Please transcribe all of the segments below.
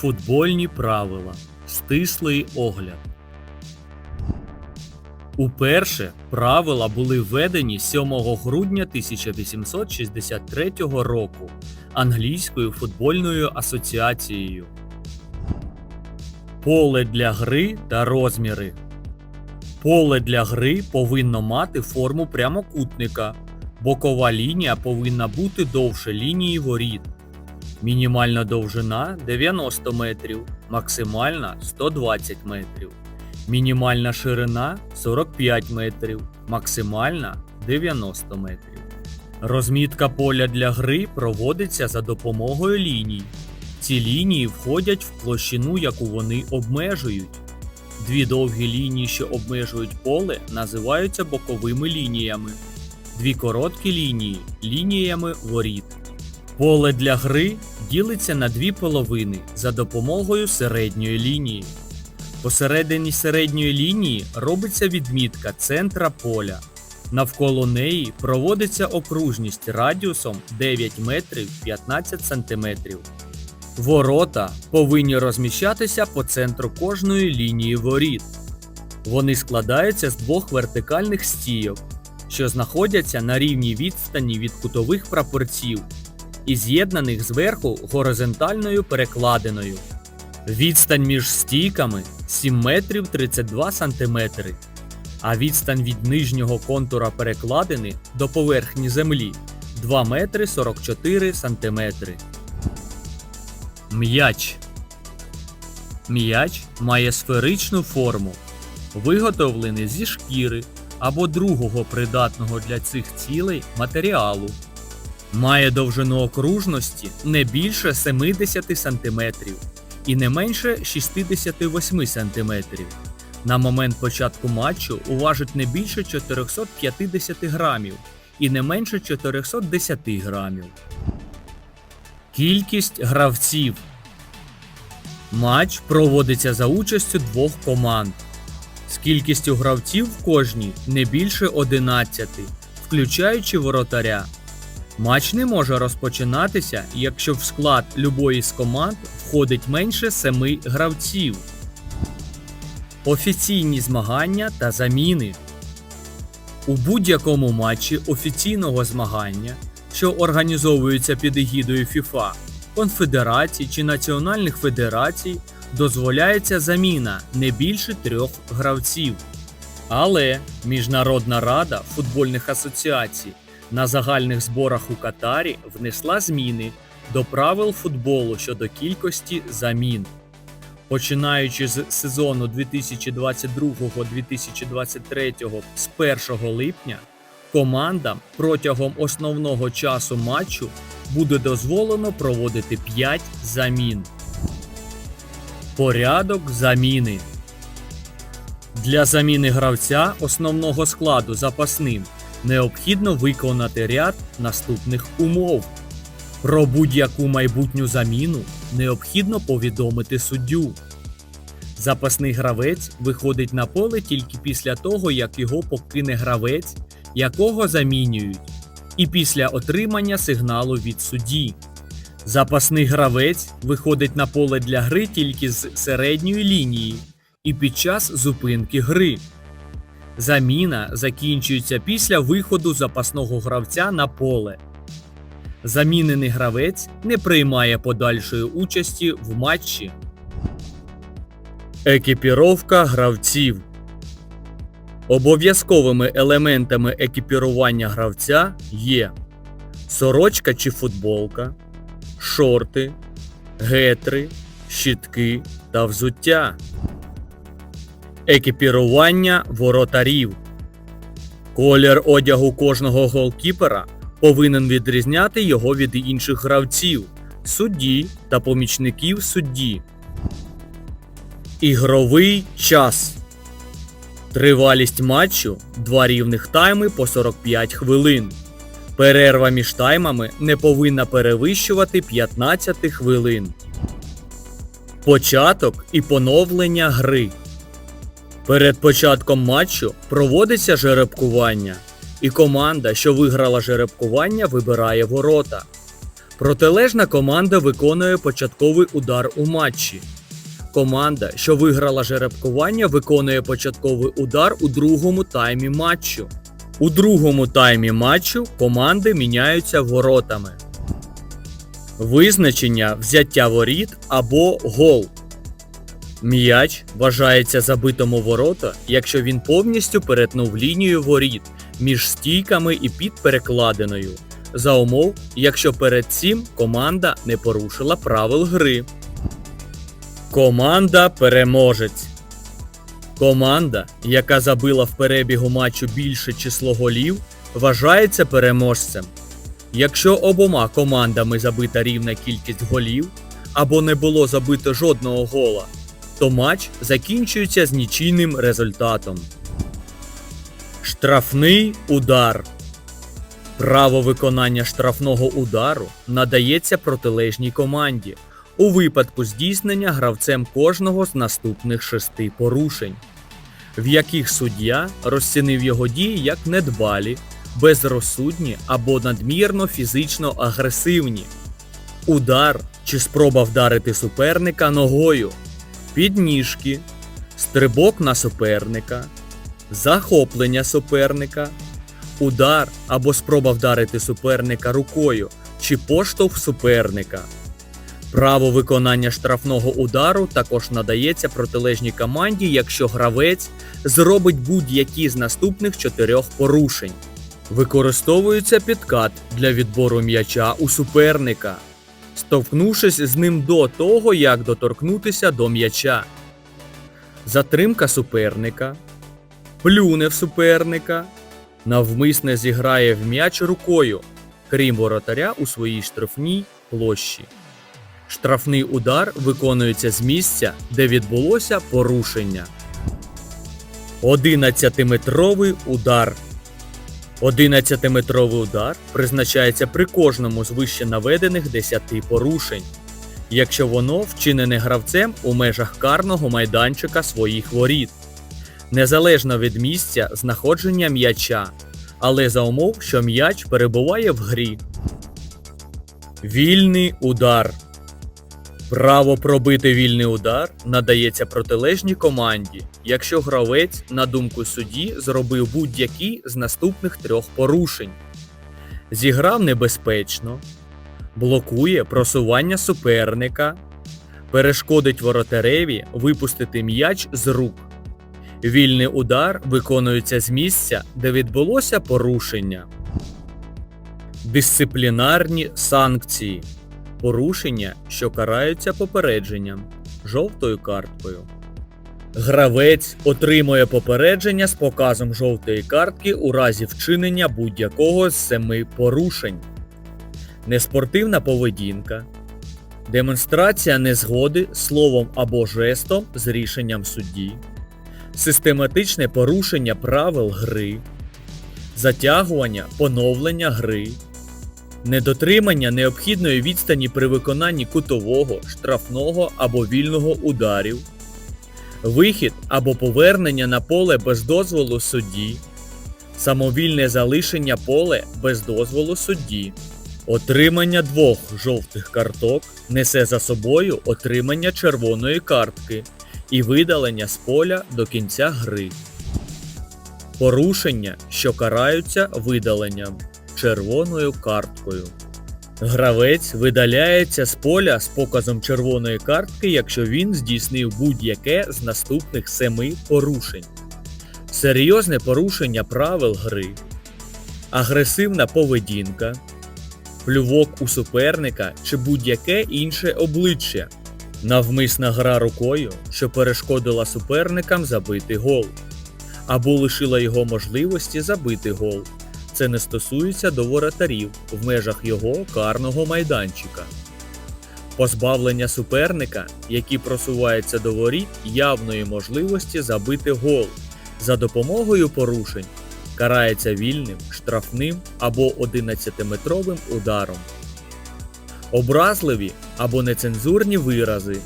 Футбольні правила. Стислий огляд. Уперше правила були введені 7 грудня 1863 року англійською футбольною асоціацією. Поле для гри та розміри. Поле для гри повинно мати форму прямокутника. Бокова лінія повинна бути довше лінії воріт. Мінімальна довжина 90 метрів, максимальна 120 метрів. Мінімальна ширина 45 метрів, максимальна 90 метрів. Розмітка поля для гри проводиться за допомогою ліній. Ці лінії входять в площину, яку вони обмежують. Дві довгі лінії, що обмежують поле, називаються боковими лініями. Дві короткі лінії лініями воріт. Поле для гри ділиться на дві половини за допомогою середньої лінії. Посередині середньої лінії робиться відмітка центра поля. Навколо неї проводиться окружність радіусом 9 метрів 15 сантиметрів. Ворота повинні розміщатися по центру кожної лінії воріт. Вони складаються з двох вертикальних стійок, що знаходяться на рівній відстані від кутових прапорців і з'єднаних зверху горизонтальною перекладиною. Відстань між стійками 7 метрів 32 сантиметри, а відстань від нижнього контура перекладини до поверхні землі 2 метри 44 сантиметри. М'яч. М'яч має сферичну форму, виготовлений зі шкіри або другого придатного для цих цілей матеріалу. Має довжину окружності не більше 70 см і не менше 68 см. На момент початку матчу уважить не більше 450 грамів і не менше 410 грамів. Кількість гравців. Матч проводиться за участю двох команд. З кількістю гравців в кожній не більше 11, включаючи воротаря. Матч не може розпочинатися, якщо в склад любої з команд входить менше 7 гравців. Офіційні змагання та заміни. У будь-якому матчі офіційного змагання, що організовується під егідою FIFA, конфедерацій чи національних федерацій, дозволяється заміна не більше трьох гравців. Але Міжнародна рада футбольних асоціацій на загальних зборах у Катарі внесла зміни до правил футболу щодо кількості замін. Починаючи з сезону 2022-2023 з 1 липня, командам протягом основного часу матчу буде дозволено проводити 5 замін. Порядок заміни для заміни гравця основного складу запасним необхідно виконати ряд наступних умов. Про будь-яку майбутню заміну необхідно повідомити суддю. Запасний гравець виходить на поле тільки після того, як його покине гравець, якого замінюють, і після отримання сигналу від судді. Запасний гравець виходить на поле для гри тільки з середньої лінії і під час зупинки гри. Заміна закінчується після виходу запасного гравця на поле. Замінений гравець не приймає подальшої участі в матчі. Екіпіровка гравців. Обов'язковими елементами екіпірування гравця є сорочка чи футболка, шорти, гетри, щітки та взуття. Екіпірування воротарів. Колір одягу кожного голкіпера повинен відрізняти його від інших гравців, судді та помічників судді. Ігровий час. Тривалість матчу 2 рівних тайми по 45 хвилин. Перерва між таймами не повинна перевищувати 15 хвилин. Початок і поновлення гри. Перед початком матчу проводиться жеребкування, і команда, що виграла жеребкування, вибирає ворота. Протилежна команда виконує початковий удар у матчі. Команда, що виграла жеребкування, виконує початковий удар у другому таймі матчу. У другому таймі матчу команди міняються воротами. Визначення взяття воріт або гол. М'яч вважається забитим у ворота, якщо він повністю перетнув лінію воріт між стійками і під перекладиною. За умов, якщо перед цим команда не порушила правил гри. Команда переможець. Команда, яка забила в перебігу матчу більше число голів, вважається переможцем. Якщо обома командами забита рівна кількість голів або не було забито жодного гола, то матч закінчується з нічийним результатом. Штрафний удар. Право виконання штрафного удару надається протилежній команді у випадку здійснення гравцем кожного з наступних шести порушень, в яких суддя розцінив його дії як недбалі, безрозсудні або надмірно фізично агресивні. Удар чи спроба вдарити суперника ногою, підніжки, стрибок на суперника, захоплення суперника, удар або спроба вдарити суперника рукою чи поштовх суперника. Право виконання штрафного удару також надається протилежній команді, якщо гравець зробить будь-які з наступних чотирьох порушень. Використовується підкат для відбору м'яча у суперника, стовкнувшись з ним до того, як доторкнутися до м'яча. Затримка суперника, плюне в суперника, навмисне зіграє в м'яч рукою, крім воротаря у своїй штрафній площі. Штрафний удар виконується з місця, де відбулося порушення. 11-метровий удар. 11-метровий удар призначається при кожному з вище наведених 10 порушень, якщо воно вчинене гравцем у межах карного майданчика своїх воріт, незалежно від місця знаходження м'яча, але за умов, що м'яч перебуває в грі. Вільний удар. Право пробити вільний удар надається протилежній команді, якщо гравець, на думку судді, зробив будь-які з наступних трьох порушень: зіграв небезпечно, блокує просування суперника, перешкодить воротареві випустити м'яч з рук. Вільний удар виконується з місця, де відбулося порушення. Дисциплінарні санкції порушення, що караються попередженням жовтою карткою. Гравець отримує попередження з показом жовтої картки у разі вчинення будь-якого з семи порушень. Неспортивна поведінка, демонстрація незгоди словом або жестом з рішенням судді, систематичне порушення правил гри, затягування, поновлення гри, недотримання необхідної відстані при виконанні кутового, штрафного або вільного ударів, вихід або повернення на поле без дозволу судді, самовільне залишення поле без дозволу судді, отримання двох жовтих карток несе за собою отримання червоної картки і видалення з поля до кінця гри. Порушення, що караються видаленням червоною карткою. Гравець видаляється з поля з показом червоної картки, якщо він здійснив будь-яке з наступних семи порушень. Серйозне порушення правил гри, агресивна поведінка, плювок у суперника чи будь-яке інше обличчя, навмисна гра рукою, що перешкодила суперникам забити гол, або лишила його можливості забити гол. Це не стосується до воротарів в межах його карного майданчика. Позбавлення суперника, який просувається до воріт, явної можливості забити гол за допомогою порушень, карається вільним, штрафним або 11-метровим ударом. Образливі або нецензурні вирази.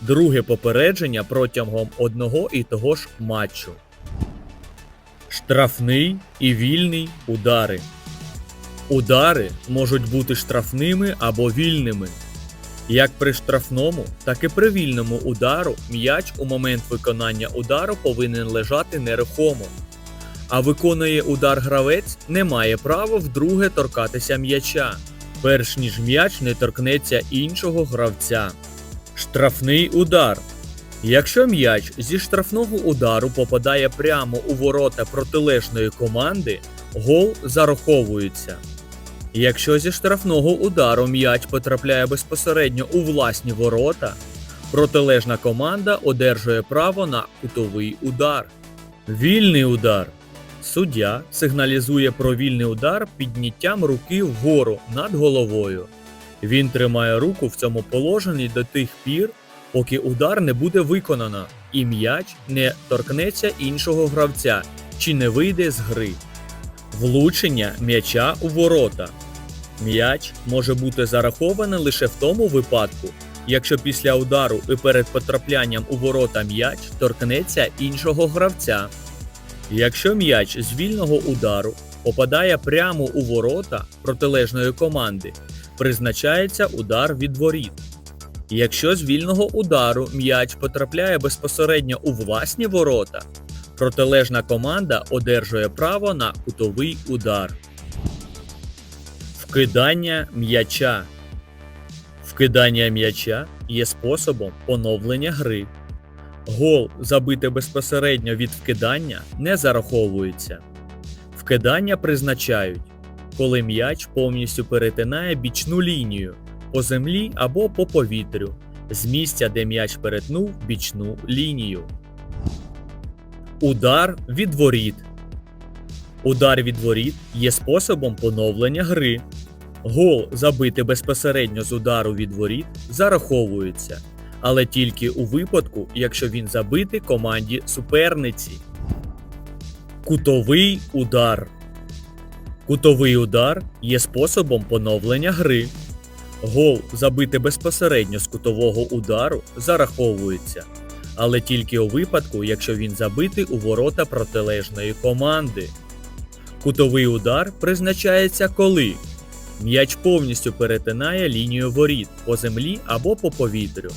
Друге попередження протягом одного і того ж матчу. Штрафний і вільний удари. Удари можуть бути штрафними або вільними. Як при штрафному, так і при вільному удару м'яч у момент виконання удару повинен лежати нерухомо. А виконує удар гравець, не має права вдруге торкатися м'яча, перш ніж м'яч не торкнеться іншого гравця. Штрафний удар. Якщо м'яч зі штрафного удару попадає прямо у ворота протилежної команди, гол зараховується. Якщо зі штрафного удару м'яч потрапляє безпосередньо у власні ворота, протилежна команда одержує право на кутовий удар. Вільний удар. Суддя сигналізує про вільний удар підняттям руки вгору над головою. Він тримає руку в цьому положенні до тих пір, поки удар не буде виконано і м'яч не торкнеться іншого гравця чи не вийде з гри. Влучення м'яча у ворота. М'яч може бути зарахований лише в тому випадку, якщо після удару і перед потраплянням у ворота м'яч торкнеться іншого гравця. Якщо м'яч з вільного удару попадає прямо у ворота протилежної команди, призначається удар від воріт. Якщо з вільного удару м'яч потрапляє безпосередньо у власні ворота, протилежна команда одержує право на кутовий удар. Вкидання м'яча. Вкидання м'яча є способом поновлення гри. Гол, забитий безпосередньо від вкидання, не зараховується. Вкидання призначають, коли м'яч повністю перетинає бічну лінію по землі або по повітрю з місця, де м'яч перетнув бічну лінію. Удар від воріт. Удар від воріт є способом поновлення гри. Гол, забитий безпосередньо з удару від воріт, зараховується, але тільки у випадку, якщо він забитий команді суперниці. Кутовий удар. Кутовий удар є способом поновлення гри. Гол, забитий безпосередньо з кутового удару, зараховується, але тільки у випадку, якщо він забитий у ворота протилежної команди. Кутовий удар призначається коли м'яч повністю перетинає лінію воріт по землі або по повітрю,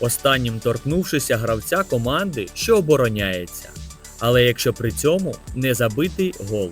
останнім торкнувшися гравця команди, що обороняється, але якщо при цьому не забитий гол.